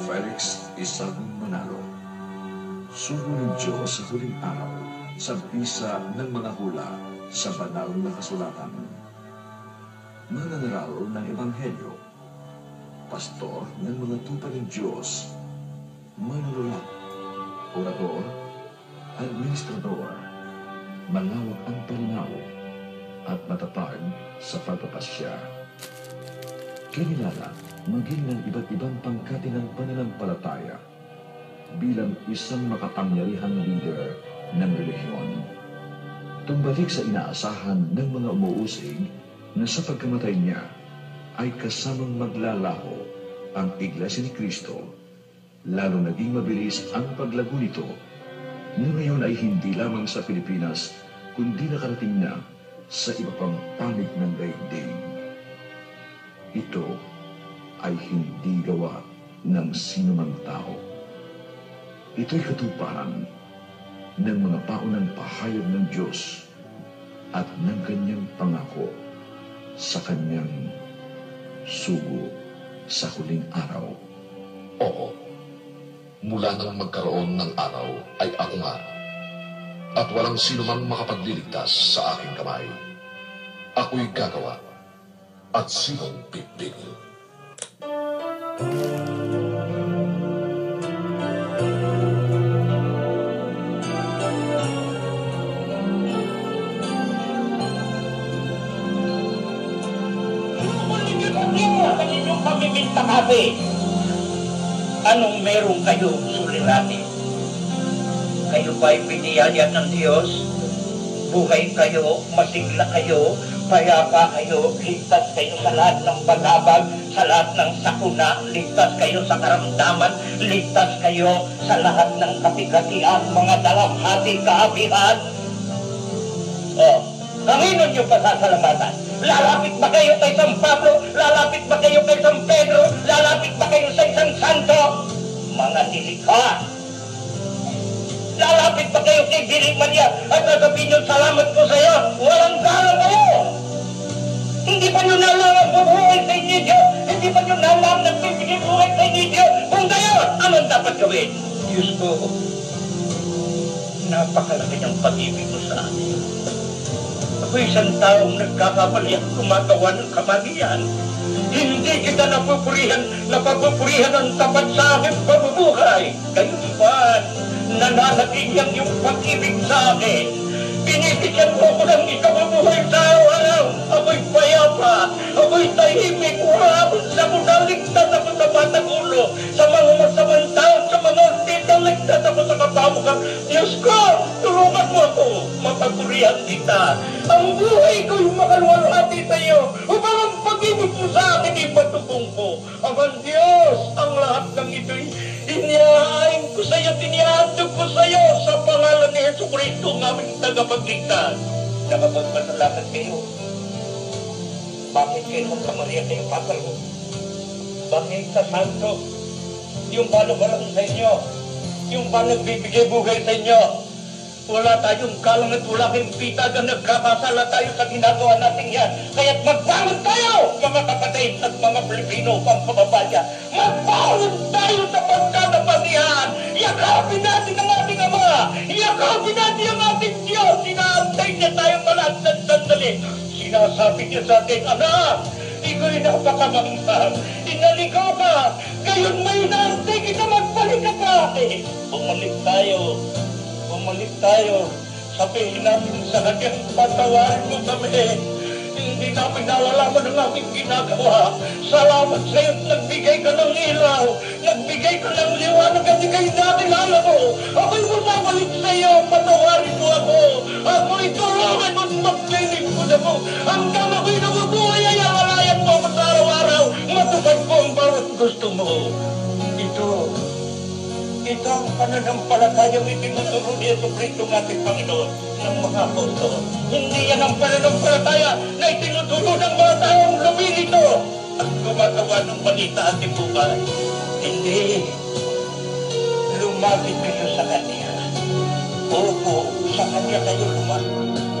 Felix Isabong Manalo. Sugo ng Diyos sa huling araw sa bisa ng mga hula sa banal na kasulatan. Manangaral ng Ebanghelyo. Pastor ng mga tupa ng Diyos. Manunulat. Orador. Administrador. Malawak ang pananaw at matatag sa pagpapasya. Kinilala maging ng iba't ibang pangkati ng pananampalataya bilang isang makapangyarihang leader ng relihiyon. Tumbalik sa inaasahan ng mga umuusig na sa pagkamatay niya ay kasamang maglalaho ang Iglesia ni Kristo, lalo naging mabilis ang paglago nito na ngayon ay hindi lamang sa Pilipinas, kundi nakarating na sa iba pang panig ng daigdig. Ito ay hindi gawa ng sinumang tao. Ito'y katuparan ng mga paunang pahayag ng Diyos at ng kanyang pangako sa kanyang sugo sa huling araw. Oo. Mula nang magkaroon ng araw ay ako nga. At walang sino mang sa aking kamay. Ako'y gagawa. At sinong pipigil? pamiminta kape. Anong meron kayo suliranin? Kayo ba'y biniyaya ng Diyos? Buhay kayo, masigla kayo, payapa kayo, ligtas kayo sa lahat ng bagabag, sa lahat ng sakuna, ligtas kayo sa karamdaman, ligtas kayo sa lahat ng kapigatian, mga dalamhati, kaabihan. Oh, kanino nyo pasasalamatan? Lalapit ba kayo kay San Pablo? Lalapit ba kayo kay San Pedro? Lalapit ba kayo sa isang santo? Mga nilikha. Lalapit ba kayo kay Biling Maria at sasabihin nyo, anong dapat gawin? Diyos napakalaki ng pag-ibig mo sa amin. Ako isang taong nagkakamali at gumagawa ng kamalian. Hindi kita napupurihan, napapupurihan ang tapat sa aking pamumuhay. Gayon man, nananatig ang iyong pag-ibig sa akin. Binibigyan mo ko ng ikabubuhay sa araw-araw. Ako'y payapa, ako'y tahimik, umabot sa muna, ligtas ako sa batang mapagpurihan kita. Ang buhay ko'y makaluwalhati sa iyo, upang ang pag-ibig mo sa akin ipatubong ko. Ang Diyos, ang lahat ng ito'y inihahain ko sa iyo, tinihandog ko sa iyo sa pangalan ni Yesu Cristo, ang aming tagapagligtas. Nakapagpasalamat kayo. Bakit kayo magkamaria kayo, Papa mo? Bakit sa santo? Yung paano walang sa inyo? Yung paano nagbibigay buhay sa inyo? Wala tayong kalang at wala kayong pitag na nagkakasala tayo sa ginagawa natin yan. Kaya't magbangon tayo, mga kapatid at mga Pilipino, pang kababayan. Magbangon tayo sa pagkakapangyarihan. Yakapin natin ang ating Ama. Yakapin natin ang ating Diyos. Sinaantay niya tayo malat ng sandali. Sinasabi niya sa atin, Anak, iko'y napakamanghang. Inaligaw ka. Ngayon may inaantay kita magbalik ka akin. Bumalik tayo. Bumalik tayo. Sabihin natin sa kanyang patawarin mo kami. Hindi namin nalalaman ang aming ginagawa. Salamat sa iyo nagbigay ka ng ilaw. Nagbigay ka ng liwanag at ikay natin alam mo. Ako'y bumabalik sa iyo. Patawarin mo ako. Ako'y tulungan mo at maglilig mo na mo. Hanggang ako'y nabubuhay ay alalayan mo ako sa araw-araw. Matupad ko ang bawat gusto mo. Ito, ang pananampalatayang itinuturo ni Yesu Cristo ng ating Panginoon ng mga apostol. Hindi yan ang pananampalataya na itinuturo ng mga taong lumilito at gumagawa ng balita at buhay. Hindi. Lumapit kayo sa Kanya. Opo, sa Kanya kayo lumapit.